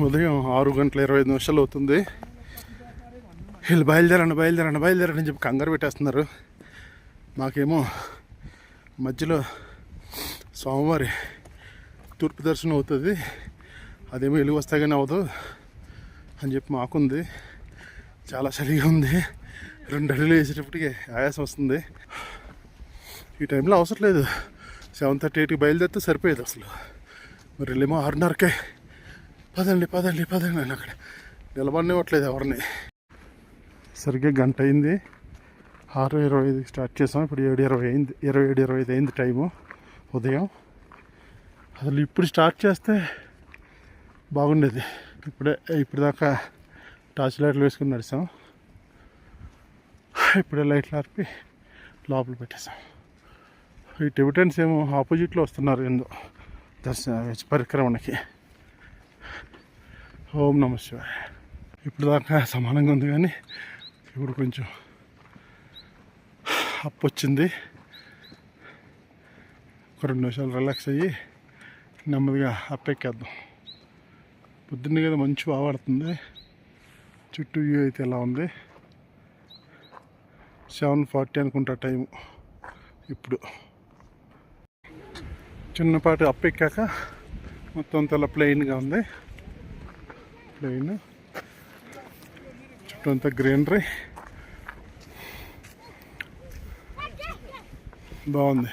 ఉదయం ఆరు గంటల ఇరవై ఐదు నిమిషాలు అవుతుంది. వీళ్ళు బయలుదేరండి బయలుదేరండి బయలుదేరండి అని చెప్పి కంగారు పెట్టేస్తున్నారు. మాకేమో మధ్యలో సోమవారి తూర్పు దర్శనం అవుతుంది. అదేమో వెలుగు వస్తే కానీ అవ్వదు అని చెప్పి మాకుంది. చాలా చలిగా ఉంది. రెండు అడుగులు వేసేటప్పటికి ఆయాసం వస్తుంది. ఈ టైంలో అవసరం లేదు. సెవెన్ థర్టీ ఎయిట్కి బయలుదేరితే సరిపోయేది అసలు. మరి వెళ్ళేమో ఆరున్నరకే పదండి పదండి పదండి అని అక్కడ. నిలబడినివ్వట్లేదు ఎవరిని. సరిగ్గా గంట అయింది. ఆరు ఇరవై ఐదుకి స్టార్ట్ చేసాం. ఇప్పుడు ఏడు ఇరవై అయింది. ఇరవై ఏడు ఇరవై ఐదు అయింది టైము. ఉదయం. అసలు ఇప్పుడు స్టార్ట్ చేస్తే బాగుండేది. ఇప్పుడే ఇప్పుడు దాకా టార్చ్ లైట్లు వేసుకుని నడిచాం. ఇప్పుడే లైట్లు ఆర్పి లోపల పెట్టేసాం ఈ టెబిటెన్స్ ఏమో ఆపోజిట్లో వస్తున్నారు ఏందో దర్శన పరిక్రమణకి. ఓం నమ శివాయ. ఇప్పుడు దాకా సమానంగా ఉంది కానీ ఇప్పుడు కొంచెం అప్ వచ్చింది. ఒక రెండు నిమిషాలు రిలాక్స్ అయ్యి నెమ్మదిగా అప్పెక్కేద్దాం పొద్దున్నే కదా మంచి బాగుపడుతుంది చుట్టూ వ్యూ అయితే ఎలా ఉంది? సెవెన్ ఫార్టీ అనుకుంటా టైం ఇప్పుడు చిన్నపాటి అప్పెక్కాక మొత్తం అంతా ప్లెయిన్గా ఉంది. ప్లెయిన్ చుట్టూ అంతా గ్రీనరీ బాగుంది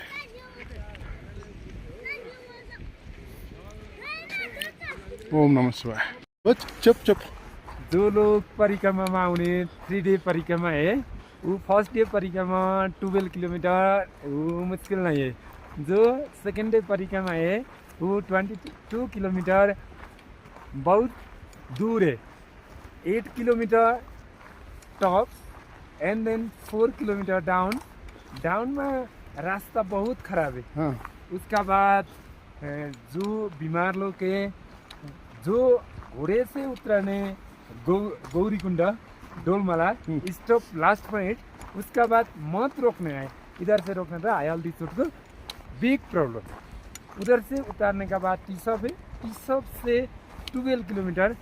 ఓం నమ శివాయ వచ్చి చెప్పు చెప్పు जो लोग परिक्रमामा आउने थ्री डे परिक्रमा है वो फर्स्ट डे परिक्रमा ट्वेल्व किलोमीटर वो मुश्किल नहीं है जो सेकेंड डे परिक्रमा है वो ट्वेंटी टू किलोमीटर बहुत दूर है। Eight kilometre top and then four kilometre down down में रास्ता बहुत खराब है। हाँ, उसका बाद जो बीमार लोग के जो घोड़े से उतरने गौ गौरी कुंड डोलमाला स्टॉप लास्ट पॉइंट उसका बाद मत रोकने आए। इधर से रोकने था आयल चोट को। बिग प्रॉब्लम उधर से उतारने का बाद टी शॉप है। टी शॉप से ट्वेल्व किलोमीटर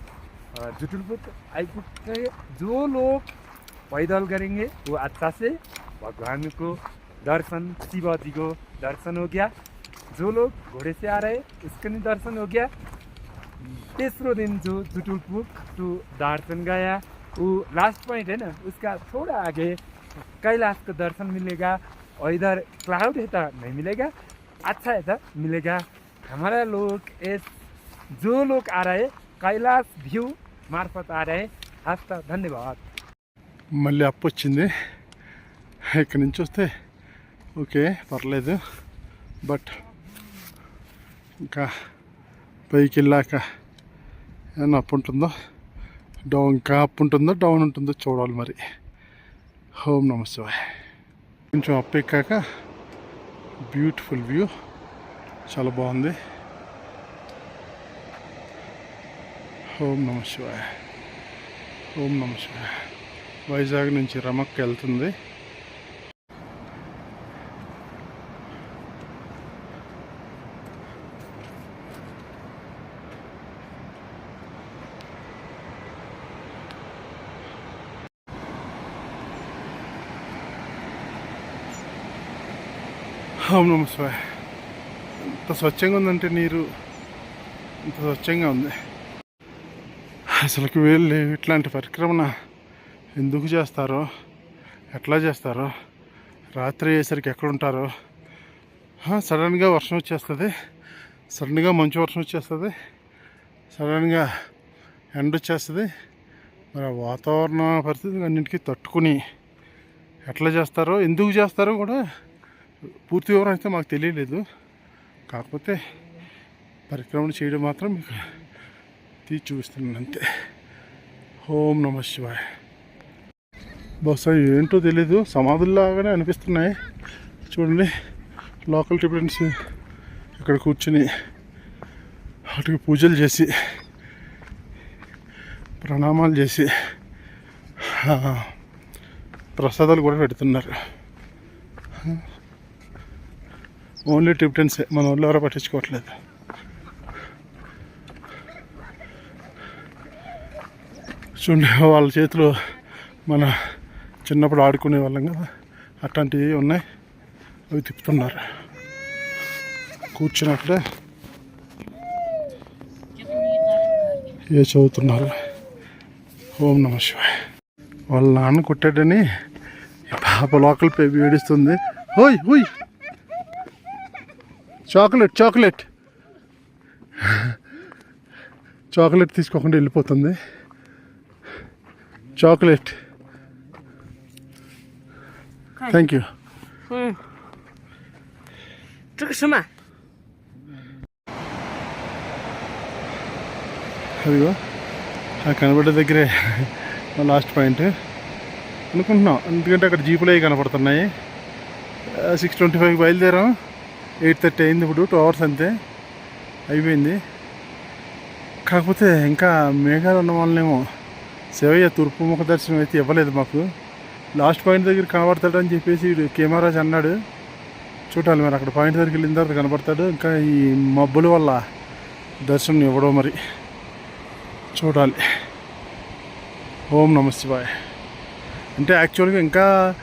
जुटुलपुर आईपुर के जो लोग पैदल करेंगे, वो अच्छा से भगवान को दर्शन, शिव जी को दर्शन हो गया। जो लोग घोड़े से आ रहे उसका भी दर्शन हो गया। तेसरो दिन जो जुटुलपुर टू दार्चन गया, वो लास्ट पॉइंट है ना, उसका थोड़ा आगे कैलाश का दर्शन मिलेगा, और इधर क्लाउड है तो नहीं मिलेगा। अच्छा है तो मिलेगा। हमारा लोग इस जो लोग आ रहे हैं कैलाश व्यू मार्फत आ रहे हैं आपका धन्यवाद మళ్ళీ అప్పు వచ్చింది ఇక్కడి నుంచి వస్తే ఓకే పర్లేదు బట్ ఇంకా పైకి వెళ్ళాక ఏమన్నా అప్పు ఉంటుందో డౌన్ ఇంకా అప్ ఉంటుందో డౌన్ ఉంటుందో చూడాలి మరి హోమ్ నమ శివాయ్ కొంచెం అప్ ఎక్కాక బ్యూటిఫుల్ వ్యూ చాలా బాగుంది ఓం నమ శివాయ. ఓం నమ శివాయ. వైజాగ్ నుంచి రమక్ వెళ్తుంది. ఓం నమ శివాయ. ఎంత స్వచ్ఛంగా ఉందంటే నీరు. ఇంత స్వచ్ఛంగా ఉంది. అసలుకి వీళ్ళు ఇట్లాంటి పరిక్రమణ ఎందుకు చేస్తారో ఎట్లా చేస్తారో రాత్రి అయ్యేసరికి ఎక్కడ ఉంటారో సడన్గా వర్షం వచ్చేస్తుంది సడన్గా మంచు వర్షం వచ్చేస్తుంది సడన్గా ఎండ వచ్చేస్తుంది. మరి ఆ వాతావరణ పరిస్థితి అన్నింటికీ తట్టుకుని ఎట్లా చేస్తారో ఎందుకు చేస్తారో కూడా పూర్తి వివరం అయితే మాకు తెలియలేదు. కాకపోతే పరిక్రమణ చేయడం మాత్రం మీకు తీసి చూపిస్తున్నాను అంతే ఓం నమ శివాయ బహుశా ఏంటో తెలీదు సమాధుల్లాగానే అనిపిస్తున్నాయి చూడండి లోకల్ టిఫిన్స్ ఇక్కడ కూర్చుని వాటికి పూజలు చేసి ప్రణామాలు చేసి ప్రసాదాలు కూడా పెడుతున్నారు ఓన్లీ టిఫిన్స్ మన ఊళ్ళో ఎవరో పట్టించుకోవట్లేదు చూడండి వాళ్ళ చేతిలో మన చిన్నప్పుడు ఆడుకునే వాళ్ళం కదా అట్లాంటివి ఉన్నాయి? అవి తిప్పుతున్నారు. కూర్చున్నప్పుడే ఏ చదువుతున్నారు? ఓం నమ శివాయ్. వాళ్ళ నాన్న కొట్టాడని పాప లోకల్ పేపీ ఏడుస్తుంది. ఓయ్ ఓయ్! Chocolate chocolate! చాక్లెట్ తీసుకోకుండా వెళ్ళిపోతుంది. చాక్లెట్. థ్యాంక్ యూ అదిగో ఆ కనబడే దగ్గరే లాస్ట్ పాయింట్ అనుకుంటున్నాం ఎందుకంటే అక్కడ జీపులే కనపడుతున్నాయి. సిక్స్ ట్వంటీ ఫైవ్ బయలుదేరాం. ఎయిట్ థర్టీ అయింది ఇప్పుడు టూ అవర్స్ అంతే. అయిపోయింది. కాకపోతే ఇంకా మేఘాలు ఉన్న వాళ్ళనేమో శివయ్య తూర్పు ముఖ దర్శనం అయితే ఇవ్వలేదు మాకు. లాస్ట్ పాయింట్ దగ్గర కనబడతాడని చెప్పేసి వీడు కెమెరాజ్ అన్నాడు. చూడాలి మరి అక్కడ పాయింట్ దగ్గరికి వెళ్ళిన తర్వాత కనబడతాడు. ఇంకా ఈ మబ్బుల వల్ల దర్శనం ఇవ్వడం మరి. చూడాలి. ఓం నమ శివాయ. అంటే యాక్చువల్గా ఇంకా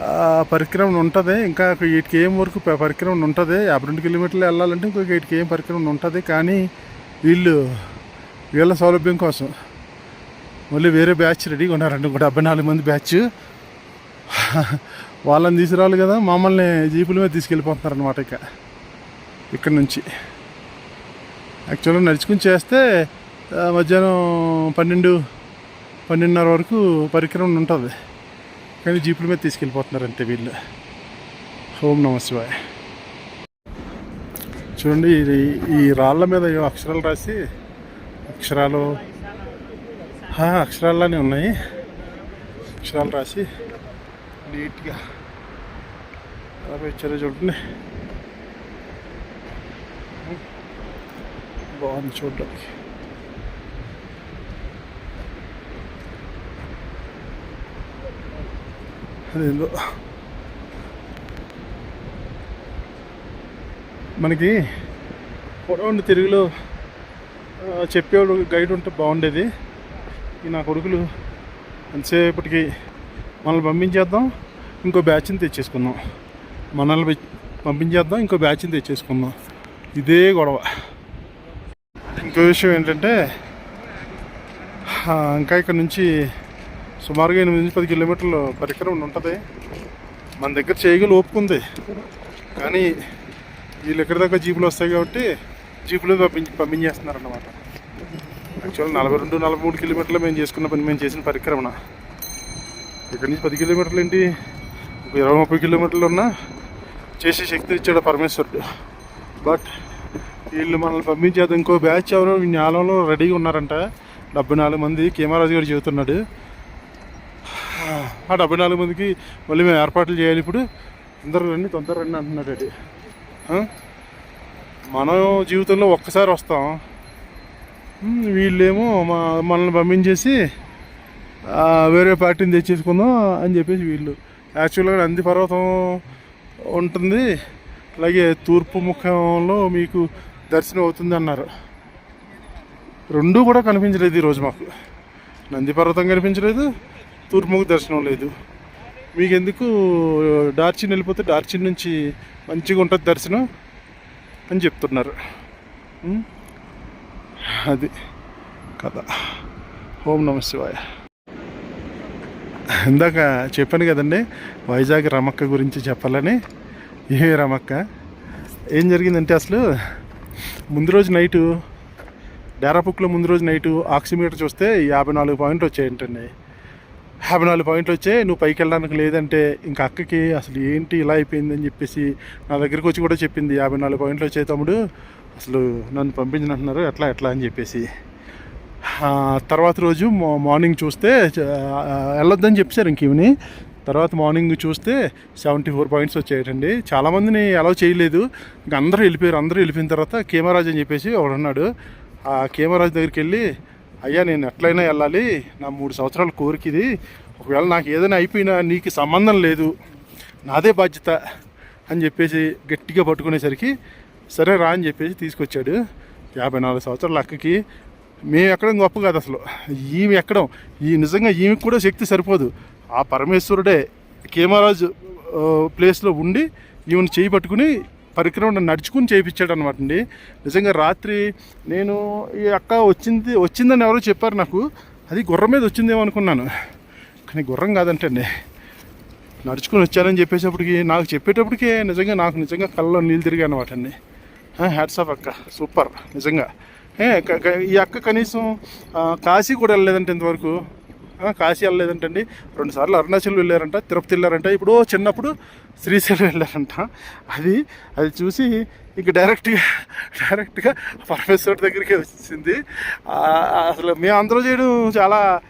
ఆ, పరిక్రమణ ఉంటుంది. ఇంకా ఎయిట్ కేఎం వరకు ప- పరిక్రమణ ఉంటుంది. యాభై రెండు కిలోమీటర్లు వెళ్ళాలంటే ఇంకొక ఎయిట్ కేఎం పరిక్రమణ ఉంటుంది. కానీ వీళ్ళు వీళ్ళ సౌలభ్యం కోసం మళ్ళీ వేరే బ్యాచ్ రెడీగా ఉన్నారండి ఇంకో డెబ్బై నాలుగు మంది బ్యాచ్. వాళ్ళని తీసుకురావాలి కదా మమ్మల్ని జీపుల మీద తీసుకెళ్ళిపోతున్నారు అనమాట ఇక. ఇక్కడ నుంచి. యాక్చువల్గా నడుచుకుని చేస్తే మధ్యాహ్నం పన్నెండు పన్నెండున్నర వరకు పరిక్రమణ ఉంటుంది. కానీ జీపుల మీద తీసుకెళ్ళిపోతున్నారు అంతే వీళ్ళు. ఓం నమ శివాయ. చూడండి ఇది ఈ రాళ్ళ మీద అక్షరాలు రాసి అక్షరాలు అక్షరాల్లోనే ఉన్నాయి. అక్షరాలు రాసి నీట్గా అలా ఇచ్చారో చూడండి. బాగుంది చూడడానికి. అదేందో. మనకి పొడవండి తెలుగులో చెప్పేవాడు గైడ్ ఉంటే బాగుండేది. ఈ నా కొడుకులు ఎంతసేపటికి మనల్ని పంపించేద్దాం ఇంకో బ్యాచ్ని తెచ్చేసుకుందాం. మనల్ని పంపించేద్దాం ఇంకో బ్యాచ్ని తెచ్చేసుకుందాం. ఇదే గొడవ. ఇంకో విషయం ఏంటంటే ఇంకా ఇక్కడ నుంచి సుమారుగా ఎనిమిది నుంచి పది కిలోమీటర్ల పరికరం ఉంటుంది. మన దగ్గర చేయగలు ఒప్పుకుంది కానీ వీళ్ళు ఎక్కడి దాకా జీపులు వస్తాయి కాబట్టి జీపులు పంపించి పంపించేస్తున్నారు అన్నమాట యాక్చువల్ నలభై రెండు నలభై మూడు కిలోమీటర్లు మేము చేసుకున్న పని మేము చేసిన పరిక్రమణ. ఇక్కడి నుంచి పది కిలోమీటర్లు ఏంటి? ఒక ఇరవై ముప్పై కిలోమీటర్లు ఉన్నా చేసే శక్తి ఇచ్చాడు పరమేశ్వరుడు. బట్ వీళ్ళు మనల్ని పంపించేది ఇంకో బ్యాచ్ ఎవరో ఈ రెడీగా ఉన్నారంట. డెబ్బై నాలుగు మంది కేమరాజు గారు చెబుతున్నాడు. ఆ డెబ్బై నాలుగు మందికి మళ్ళీ మేము ఏర్పాట్లు చేయాలి ఇప్పుడు. అందరూ రండి తొందర రండి అంటున్నాడు. అది మనం జీవితంలో ఒక్కసారి వస్తాం. వీళ్ళేమో మా మనల్ని పంపించేసి వేరే పార్టీని తెచ్చేసుకుందాం అని చెప్పేసి వీళ్ళు. యాక్చువల్గా నంది పర్వతం ఉంటుంది. అలాగే తూర్పు ముఖంలో మీకు దర్శనం అవుతుంది అన్నారు. రెండు కూడా కనిపించలేదు ఈరోజు మాకు. నంది పర్వతం కనిపించలేదు తూర్పుముఖ దర్శనం లేదు. మీకు ఎందుకు డార్చిన్ వెళ్ళిపోతే డార్చిన్ నుంచి మంచిగా ఉంటుంది దర్శనం అని చెప్తున్నారు. అది కథ. ఓం నమ శివాయ. ఇందాక చెప్పాను కదండి వైజాగ్ రమక్క గురించి చెప్పాలని. ఏ రమక్క? ఏం జరిగిందంటే అసలు ముందు రోజు నైటు డేరాపుక్లో ముందు రోజు నైటు ఆక్సిమీటర్ చూస్తే యాభై నాలుగు పాయింట్లు వచ్చాయంటండి. యాభై నాలుగు పాయింట్లు వచ్చాయి నువ్వు పైకి వెళ్ళడానికి లేదంటే ఇంకా అక్కకి అసలు ఏంటి ఇలా అయిపోయిందని చెప్పేసి నా దగ్గరికి వచ్చి కూడా చెప్పింది యాభై నాలుగు పాయింట్లు వచ్చాయి తమ్ముడు. అసలు నన్ను పంపించినట్టున్నారు ఎట్లా ఎట్లా అని చెప్పేసి. తర్వాత రోజు మార్నింగ్ చూస్తే వెళ్ళొద్దని చెప్పారు ఇంక ఈవిని తర్వాత మార్నింగ్ చూస్తే సెవెంటీ ఫోర్ పాయింట్స్ వచ్చాయటండి. చాలామందిని అలౌ చేయలేదు. ఇంక అందరూ వెళ్ళిపోయారు. అందరూ వెళ్ళిపోయిన తర్వాత కేమరాజ్ అని చెప్పేసి ఒకడున్నాడు ఆ కేమరాజ్ దగ్గరికి వెళ్ళి అయ్యా నేను ఎట్లయినా వెళ్ళాలి. నా మూడు సంవత్సరాల కోరిక ఇది. ఒకవేళ నాకు ఏదైనా అయిపోయినా నీకు సంబంధం లేదు. నాదే బాధ్యత. అని చెప్పేసి గట్టిగా పట్టుకునేసరికి సరే రా అని చెప్పేసి తీసుకొచ్చాడు. యాభై నాలుగు సంవత్సరాల అక్కకి. మేము ఎక్కడం గొప్ప కాదు అసలు. ఈమె ఎక్కడం? ఈ నిజంగా ఈమెకి కూడా శక్తి సరిపోదు. ఆ పరమేశ్వరుడే కేమరాజు ప్లేస్లో ఉండి ఈమెను చేయి పట్టుకుని పరిక్రమణ నడుచుకుని చేయించాడు అనమాట అండి. నిజంగా రాత్రి నేను ఈ అక్క వచ్చింది వచ్చిందని ఎవరో చెప్పారు నాకు. అది గుర్రం మీద వచ్చిందేమో అనుకున్నాను. కానీ గుర్రం కాదంటండి. నడుచుకుని వచ్చానని చెప్పేటప్పటికి నాకు చెప్పేటప్పటికే నిజంగా నాకు నిజంగా కళ్ళలో నీళ్ళు తిరిగాయి అనమాట అండి. హ్యాట్స్ ఆఫ్ అక్క. సూపర్. నిజంగా. ఈ అక్క కనీసం కాశీ కూడా వెళ్ళలేదంటే ఇంతవరకు. కాశీ వెళ్ళలేదంటండి. రెండు సార్లు అరుణాచల్ వెళ్ళారంట తిరుపతి వెళ్ళారంట. ఇప్పుడు చిన్నప్పుడు శ్రీశైలం వెళ్ళారంట. అది అది చూసి ఇంక డైరెక్ట్గా డైరెక్ట్గా పరమేశ్వరుడి దగ్గరికి వచ్చింది అసలు మేము అందరూ చేయడం చాలా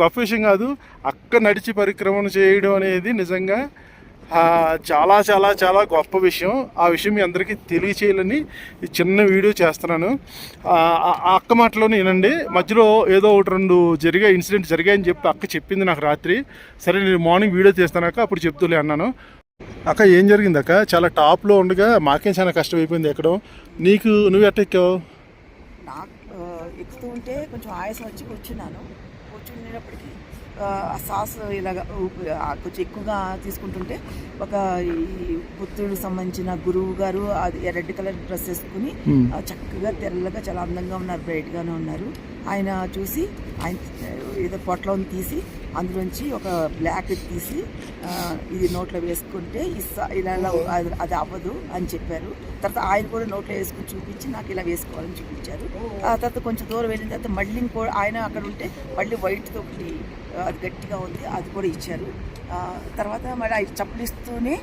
గొప్ప విషయం కాదు. అక్క నడిచి పరిక్రమణ చేయడం అనేది నిజంగా చాలా చాలా చాలా గొప్ప విషయం. ఆ విషయం మీ అందరికీ తెలియచేయాలని చిన్న వీడియో చేస్తున్నాను. ఆ, అక్క మాటలోనే వినండి మధ్యలో ఏదో ఒకటి రెండు జరిగే ఇన్సిడెంట్ జరిగాయని చెప్పి అక్క చెప్పింది నాకు రాత్రి. సరే నేను మార్నింగ్ వీడియో తీస్తానాక అప్పుడు చెప్తూలే అన్నాను. అక్క ఏం జరిగింది అక్క? చాలా టాప్లో ఉండగా మాకేం చాలా కష్టం అయిపోయింది ఎక్కడం? నీకు నువ్వు ఎట్ట ఎక్కావు? నాకు ఎక్కుతూ ఉంటే కొంచెం ఆయాసం వచ్చి కూర్చున్నాను. కూర్చునేటప్పటికి సాస్ ఇలాగ కొంచెం ఎక్కువగా తీసుకుంటుంటే ఒక ఈ బుద్ధుడికి సంబంధించిన గురువు గారు అది రెడ్ కలర్ డ్రెస్ వేసుకుని చక్కగా తెల్లగా చాలా అందంగా ఉన్నారు బ్రైట్గానే ఉన్నారు. ఆయన చూసి ఆయన ఏదో పొట్లం తీసి అందులోంచి ఒక బ్లాక్ తీసి ఇది నోట్లో వేసుకుంటే ఈ ఇలా అది- అది అవ్వదు అని చెప్పారు. తర్వాత ఆయన కూడా నోట్లో వేసుకుని చూపించి నాకు ఇలా వేసుకోవాలని చూపించారు. ఆ తర్వాత కొంచెం దూరం వెళ్ళిన తర్వాత మళ్ళీ ఇంకో ఆయన అక్కడ ఉంటే మళ్ళీ వైట్తో ఒకటి అది గట్టిగా ఉంది అది కూడా ఇచ్చారు. తర్వాత మళ్ళీ అది చప్పలిస్తూనే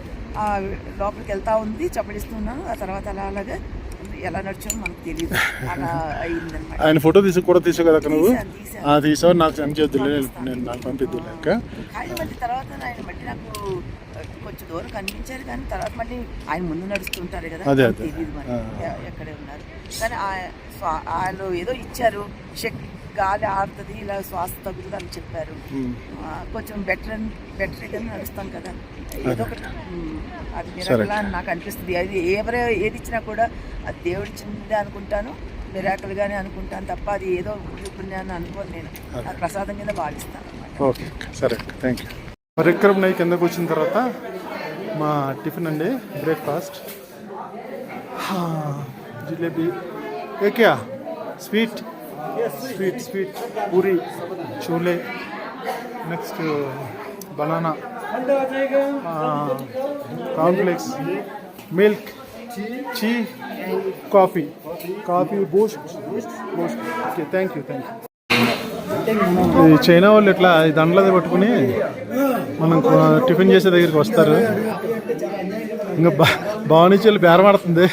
లోపలికి వెళ్తూ ఉంది చప్పలిస్తున్నాను ఆ తర్వాత అలా అలాగా ఎలా నడిచామో మనకు తెలియదు అలా అయిందనమాట ఆయన ఫోటో తీసి కూడా తీసావు కదా నువ్వు? తీసావు? నాకు సెండ్ చేద్దులే నేను నాకు పంపిద్దులే అక్క మళ్ళీ తర్వాత ఆయన మళ్ళీ నాకు కొంచెం దూరం కనిపించారు కానీ తర్వాత మళ్ళీ ఆయన ముందు నడుస్తుంటారు కదా అదే, నాకు అదే. తెలియదు మరి. ఎక్కడే ఉన్నారు. కానీ వాళ్ళు ఏదో ఇచ్చారు శక్తి గాలి ఆడుతుంది ఇలా శ్వాస తగ్గుతుంది అని చెప్పారు. కొంచెం బెటర్ బెటర్గా నడుస్తాం కదా. ఏదో ఒకటి అది. మిరాకల్ అని నాకు అనిపిస్తుంది. అది ఎవరు ఏది ఇచ్చినా కూడా అది దేవుడు ఇచ్చిందే అనుకుంటాను మిరాకల్గానే అనుకుంటాను తప్ప అది ఏదో పుణ్యాన్ని అనుకోను నేను. అది ప్రసాదం కింద భావిస్తాను ఓకే. సరే థ్యాంక్ యూ. పరిక్రమణ అయి కిందకు వచ్చిన తర్వాత మా టిఫిన్ అండి breakfast. Jalebi. ఏక్యా sweet. Sweet sweet. Puri chole next banana. Complex. Milk. చీ. Coffee. Coffee boost. Boost. Okay thank you thank you. ఈ చైనా వాళ్ళు ఇట్లా ఈ దండలది పట్టుకుని మనం టిఫిన్ చేసే దగ్గరికి వస్తారు. ఇంకా బా భావనిచ్చి వెళ్ళి బేరమాడుతుంది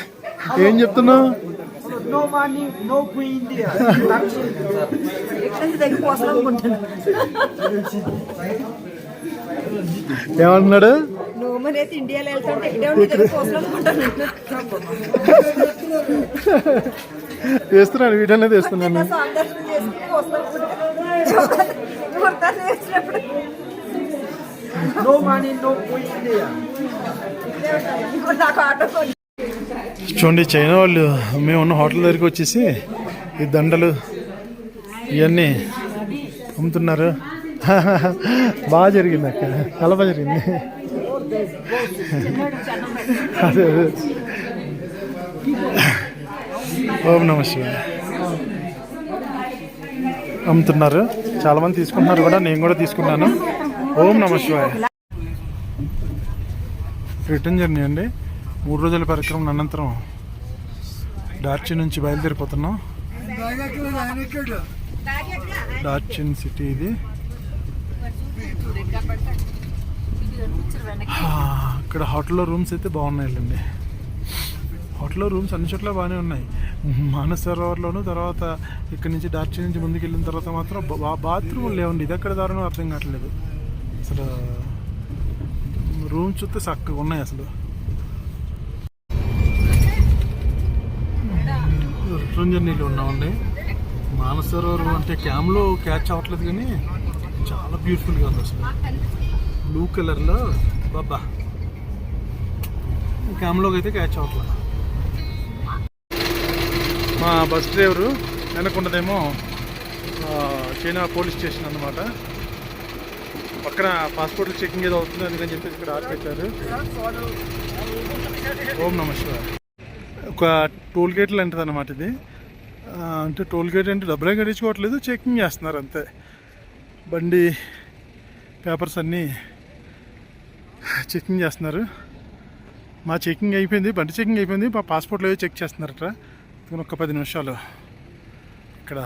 ఏం చెప్తున్నావు? ఏమంటున్నాడు? తీస్తున్నాను తీస్తున్నాను నాకు ఆటో కొని చూడండి చైనా వాళ్ళు మేము ఉన్న హోటల్ దగ్గరికి వచ్చేసి ఈ దండలు ఇవన్నీ అమ్ముతున్నారు. బాగా జరిగింది అక్క. చాలా బాగా జరిగింది. అదే అదే. ఓం నమ అమ్ముతున్నారు. చాలా మంది తీసుకుంటున్నారు కూడా. నేను కూడా తీసుకున్నాను. ఓం నమ శివాయ. రిటర్న్ జర్నీ అండి. మూడు రోజుల పరికరం అనంతరం డార్చిన్ నుంచి బయలుదేరిపోతున్నాం. డార్చిన్ సిటీ ఇది. ఇక్కడ హోటల్లో రూమ్స్ అయితే బాగున్నాయండి హోటల్లో రూమ్స్ అన్ని చోట్ల బాగానే ఉన్నాయి. మానసరోవర్లోను తర్వాత ఇక్కడ నుంచి డార్చి నుంచి ముందుకు వెళ్ళిన తర్వాత మాత్రం బాత్రూమ్ లేవండి. ఇది ఎక్కడ దారుణం అర్థం కావట్లేదు. అసలు రూమ్స్ చూస్తే చక్కగా ఉన్నాయి అసలు. రిటర్న్ జర్నీలో ఉన్నామండి. మానసరోవర్ అంటే క్యామ్లో క్యాచ్ అవ్వట్లేదు కానీ చాలా బ్యూటిఫుల్గా ఉంది అసలు. బ్లూ కలర్లో బాబా క్యామ్లోకి అయితే క్యాచ్ అవ్వట్లేదు మా బస్ డ్రైవరు వెనకుండదేమో చైనా పోలీస్ స్టేషన్ అనమాట పక్కన పాస్పోర్ట్లు చెకింగ్ ఏదో అవుతుంది అందుకని చెప్పేసి ఇక్కడ ఆర్డర్ ఓం నమ ఒక టోల్ గేట్ లాంటిది అనమాట ఇది అంటే టోల్ గేట్ అంటే డబ్బులే కట్టించుకోవట్లేదు చెకింగ్ చేస్తున్నారు అంతే. బండి పేపర్స్ అన్నీ చెకింగ్ చేస్తున్నారు. మా చెకింగ్ అయిపోయింది బండి చెకింగ్ అయిపోయింది మా పాస్పోర్ట్లో ఏవో చెక్ చేస్తున్నారట. ఒక పది నిమిషాలు ఇక్కడ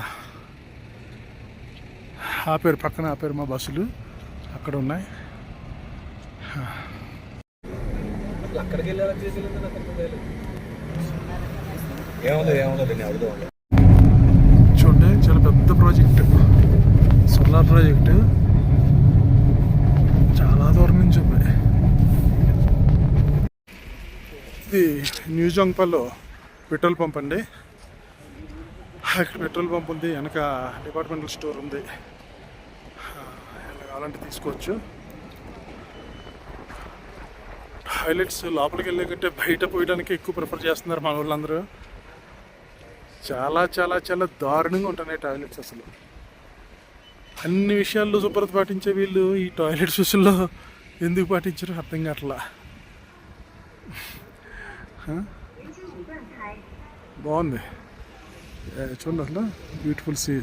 ఆపారు పక్కన ఆపారు మా బస్సులు. అక్కడ ఉన్నాయి. చూడండి చాలా పెద్ద ప్రాజెక్ట్. సోలార్ ప్రాజెక్ట్ చాలా దూరం నుంచి ఉన్నాయి ఇది న్యూ జంగ్పల్లో పెట్రోల్ పంప్ అండి. అక్కడ పెట్రోల్ పంప్ ఉంది వెనక డిపార్ట్మెంటల్ స్టోర్ ఉంది. ఎలా కావాలంటే తీసుకోవచ్చు. టాయిలెట్స్ లోపలికి వెళ్ళే కంటే బయట పోయడానికి ఎక్కువ ప్రిఫర్ చేస్తున్నారు మన వాళ్ళందరూ. చాలా చాలా చాలా దారుణంగా ఉంటున్నాయి టాయిలెట్స్ అసలు. అన్ని విషయాల్లో శుభ్రత పాటించే వీళ్ళు ఈ టాయిలెట్స్ విషయంలో ఎందుకు పాటించారో అర్థం కావట్లా. బాగుంది. చూడండి అసలు. బ్యూటిఫుల్ సీ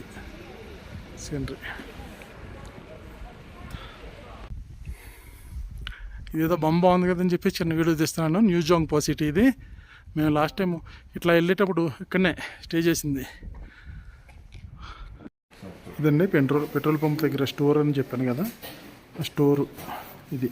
సీనరీ ఇదేదో బొమ్మ బాగుంది కదని చెప్పి చిన్న వీడియో తీస్తున్నాను. న్యూ జాంగ్ పాసిటీ ఇది. మేము లాస్ట్ టైం ఇట్లా వెళ్ళేటప్పుడు ఇక్కడనే స్టే చేసింది. ఇదండి పెట్రోల్ పెట్రోల్ పంప్ దగ్గర స్టోర్ అని చెప్పాను కదా. ఆ స్టోరు ఇది.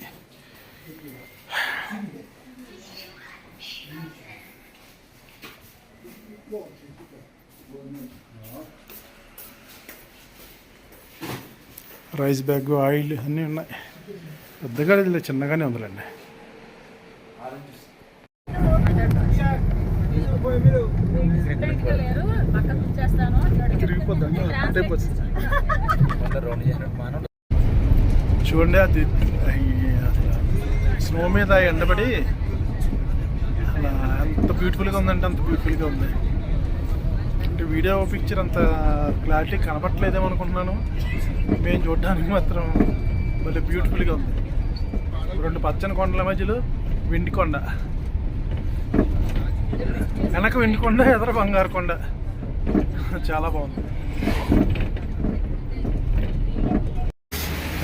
రైస్ బ్యాగ్ ఆయిల్ అన్నీ ఉన్నాయి. పెద్దగా లేదు చిన్నగానే ఉందిలేండి. చూడండి అది స్నో మీద ఎండబడి అలా ఎంత బ్యూటిఫుల్గా ఉందంటే అంత బ్యూటిఫుల్గా ఉంది. అంటే వీడియో పిక్చర్ అంత క్లారిటీ కనపట్లేదేమో అనుకుంటున్నాను. మేము చూడడానికి మాత్రం భలే బ్యూటిఫుల్గా ఉంది. రెండు పచ్చని కొండల మధ్యలో వెండి కొండ. వెనక వెండికొండ ఎదర బంగారు కొండ. చాలా బాగుంది.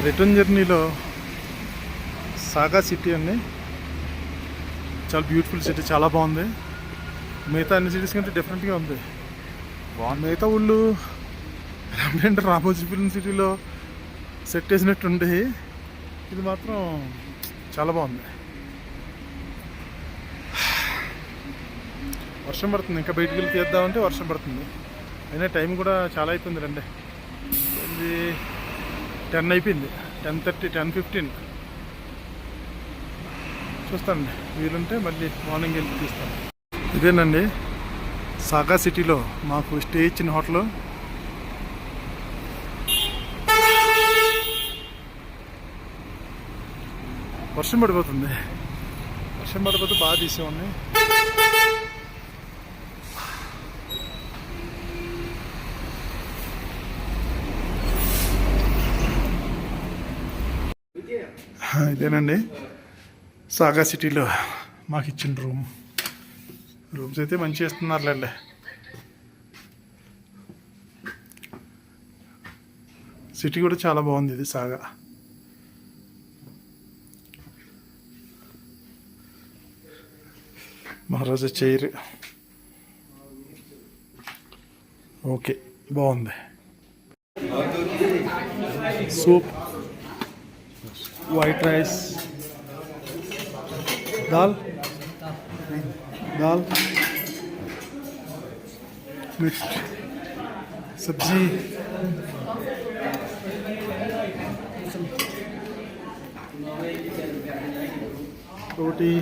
రిటర్న్ జర్నీలో సాగా సిటీ అండి. చాలా బ్యూటిఫుల్ సిటీ చాలా బాగుంది. మిగతా అన్ని సిటీస్ కంటే డిఫరెంట్గా ఉంది. మిగతా ఊళ్ళు అంటే రామోజీ ఫిల్మ్ సిటీలో సెట్ వేసినట్టుండి ఇది మాత్రం చాలా బాగుంది. వర్షం పడుతుంది ఇంకా బయటికి వెళ్ళి తీద్దామంటే వర్షం పడుతుంది. అయినా టైం కూడా చాలా అయిపోయింది రండి. ఇది టెన్ అయిపోయింది. Ten thirty ten fifteen. చూస్తానండి. వీలుంటే మళ్ళీ మార్నింగ్ వెళ్ళి తీస్తాను. ఇదేనండి. సాగా సిటీలో మాకు స్టే ఇచ్చిన హోటల్. వర్షం పడిపోతుంది. వర్షం పడిపోతే బాగా తీసేవాడిని. ఇదేనండి. సాగా సిటీలో మాకు ఇచ్చిన రూమ్. రూమ్స్ అయితే మంచి ఇస్తున్నారులేండి సిటీ కూడా చాలా బాగుంది ఇది సాగా మహారాజా చైర్. ఓకే బాగుంది. Soup. White rice. Dal. Dal. Mixed sabzi. Roti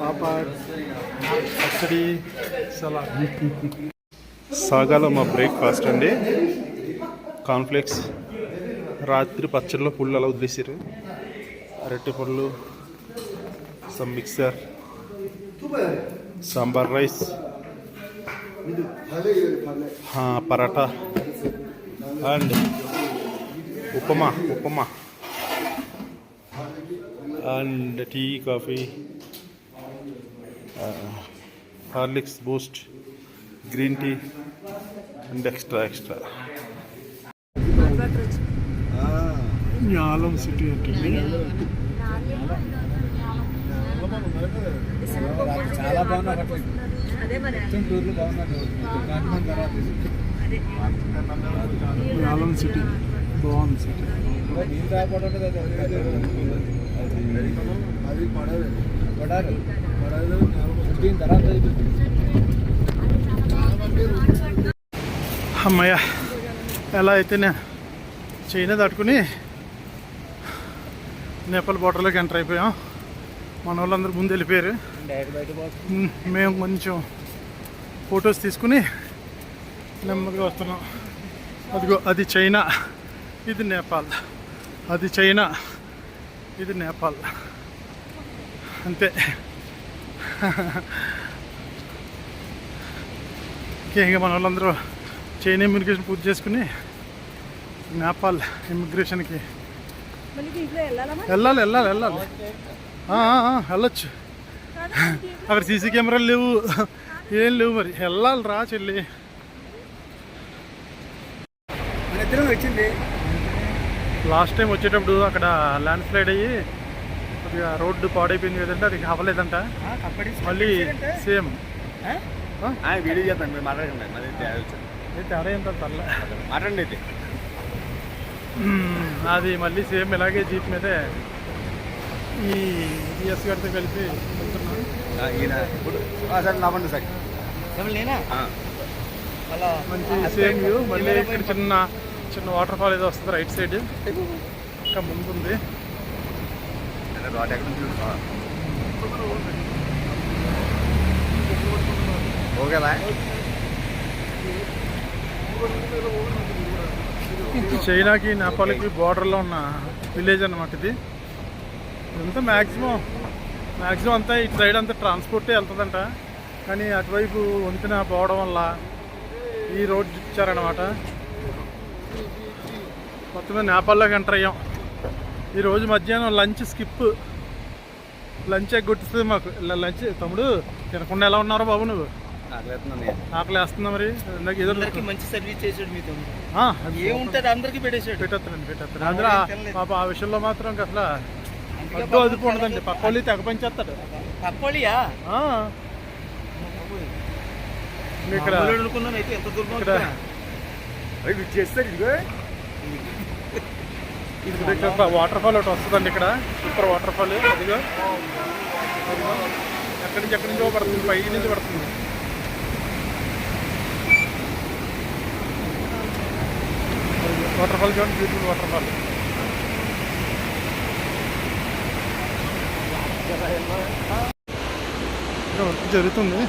papad pachadi salad. సాగాలో మా బ్రేక్ఫాస్ట్ అండి. కాన్ఫ్లెక్స్ రాత్రి పచ్చడిలో పుల్లలా ఉద్దేశారు అరటి పళ్ళు some mixture sambar rice paratha and upma upma and tea coffee Horlicks Boost green tea and extra extra. Nyalam city అంటే చాలా బాగున్నారు టూర్లు బాగున్నారు న్యాలం సిటీ. బాగుంది సిటీ. అది తర్వాత అమ్మయ్య ఎలా అయితే నేను చైనా తట్టుకుని నేపాల్ బోర్డర్లోకి ఎంటర్ అయిపోయాం. మన వాళ్ళందరూ ముందు వెళ్ళిపోయారు. మేము కొంచెం ఫొటోస్ తీసుకుని నెమ్మదిగా వస్తున్నాం. అదిగో అది చైనా ఇది నేపాల్. అది చైనా ఇది నేపాల్. అంతే. ఇంకా మన వాళ్ళందరూ చైనా ఇమ్మిగ్రేషన్ పూర్తి చేసుకుని నేపాల్ ఇమ్మిగ్రేషన్కి వెళ్ళాలి వెళ్ళాలి వెళ్ళాలి వెళ్ళొచ్చు. అక్కడ సీసీ కెమెరాలు లేవు. ఏం లేవు మరి. వెళ్ళాలి రా చెల్లి. వచ్చింది. లాస్ట్ టైం వచ్చేటప్పుడు అక్కడ ల్యాండ్ స్లైడ్ అయ్యి కొద్దిగా రోడ్డు పాడైపోయింది కదంటే అది అవ్వలేదంట మళ్ళీ సేమ్. వీడియో చేస్తాను మరి తేడా ఏం తరలే మాట్లాడండి అయితే. అది మళ్ళీ సేమ్ ఇలాగే జీప్ మీదే ఈ ఈఎస్ గారితో కలిపి మంచి సేమ్ వ్యూ. మళ్ళీ ఇక్కడ చిన్న చిన్న వాటర్ ఫాల్ ఏదో వస్తుంది రైట్ సైడ్. ఇంకా ముందు ఉంది రోడ్ ఎక్కడ ఓకేలా చైనాకి నేపాల్కి బార్డర్లో ఉన్న విలేజ్ అనమాట ఇది. ఇదంతా మ్యాక్సిమం మ్యాక్సిమం అంతా ఇటు సైడ్ అంతా ట్రాన్స్పోర్టే వెళ్తుందంట. కానీ అటువైపు వంతెన పోవడం వల్ల ఈ రోడ్ ఇచ్చారనమాట మొత్తమే నేపాల్లోకి ఎంటర్ అయ్యాం. ఈరోజు మధ్యాహ్నం లంచ్ స్కిప్ లంచ్ ఎగ్గొట్టిస్తుంది మాకు. లంచ్ తమ్ముడు తినకుండా ఎలా ఉన్నారో బాబు నువ్వు? ఆకలి వేస్తుందా మరి? ఇందాక ఏదో అందరికి మంచి సర్వీస్ చేసాడు మీతో. ఏముంటది అందరికి పెట్టేశాడు. పెట్టేస్తానండి పెట్టేస్తాను. అందులో పాప ఆ విషయంలో మాత్రం అసలు అడ్డు అదుపు ఉండదండి. పక్క వాళ్ళు తెగ పనిచేస్తాడు ఆ. ఇక్కడ అనుకున్నాను అయితే ఎంత దూరం అవి చేస్తారు ఇదిగో. ఇక్కడ వాటర్ ఫాల్ ఒకటి వస్తుందండి ఇక్కడ. సూపర్ వాటర్ ఫాల్ అదిగో అదిగో. ఎక్కడి నుంచి ఎక్కడి నుంచో పడుతుంది? పై నుంచి పడుతుంది. వాటర్ఫాల్ చూడండి బ్యూటిఫుల్ వాటర్ ఫాల్ ఇక్కడ వర్క్ జరుగుతుంది.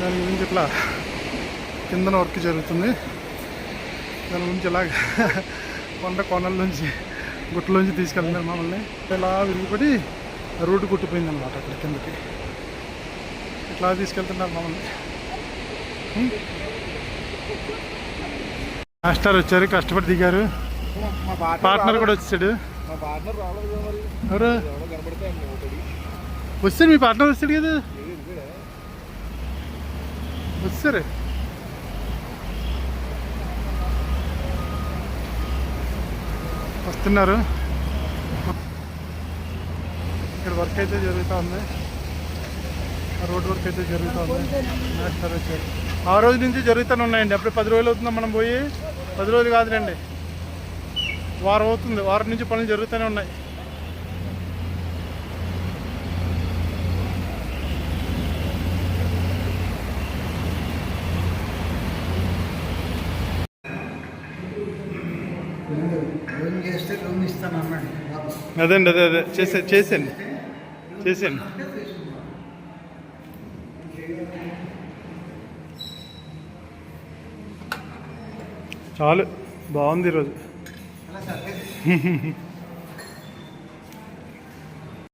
దాని గురించి ఇట్లా కిందన వర్క్ జరుగుతుంది. దాని గురించి ఇలాగ కొండ కొనల నుంచి గుట్టలోంచి తీసుకెళ్తున్నారు మమ్మల్ని. ఇలా విరిగిపడి రోడ్డు కుట్టిపోయింది అనమాట అక్కడ కిందకి. ఇట్లా తీసుకెళ్తున్నారు మమ్మల్ని. మాస్టర్ వచ్చారు కష్టపడి దిగారు. పార్ట్నర్ కూడా వచ్చాడు వచ్చాడు. మీ పార్ట్నర్ వచ్చాడు కదా. వచ్చారు. వస్తున్నారు. ఇక్కడ వర్క్ అయితే జరుగుతూ ఉంది. రోడ్ వర్క్ అయితే జరుగుతూ ఉంది. మాస్టర్ వచ్చారు ఆ రోజు నుంచి జరుగుతూనే ఉన్నాయండి. అప్పుడు పది రోజులు అవుతుందా మనం పోయి పది రోజులు కాదులేండి. వారం అవుతుంది. వారం నుంచి పనులు జరుగుతూనే ఉన్నాయి. బాబు అదండి అదే అదే. చేసే చేసాను చేసాను చాలు. బాగుంది ఈరోజు.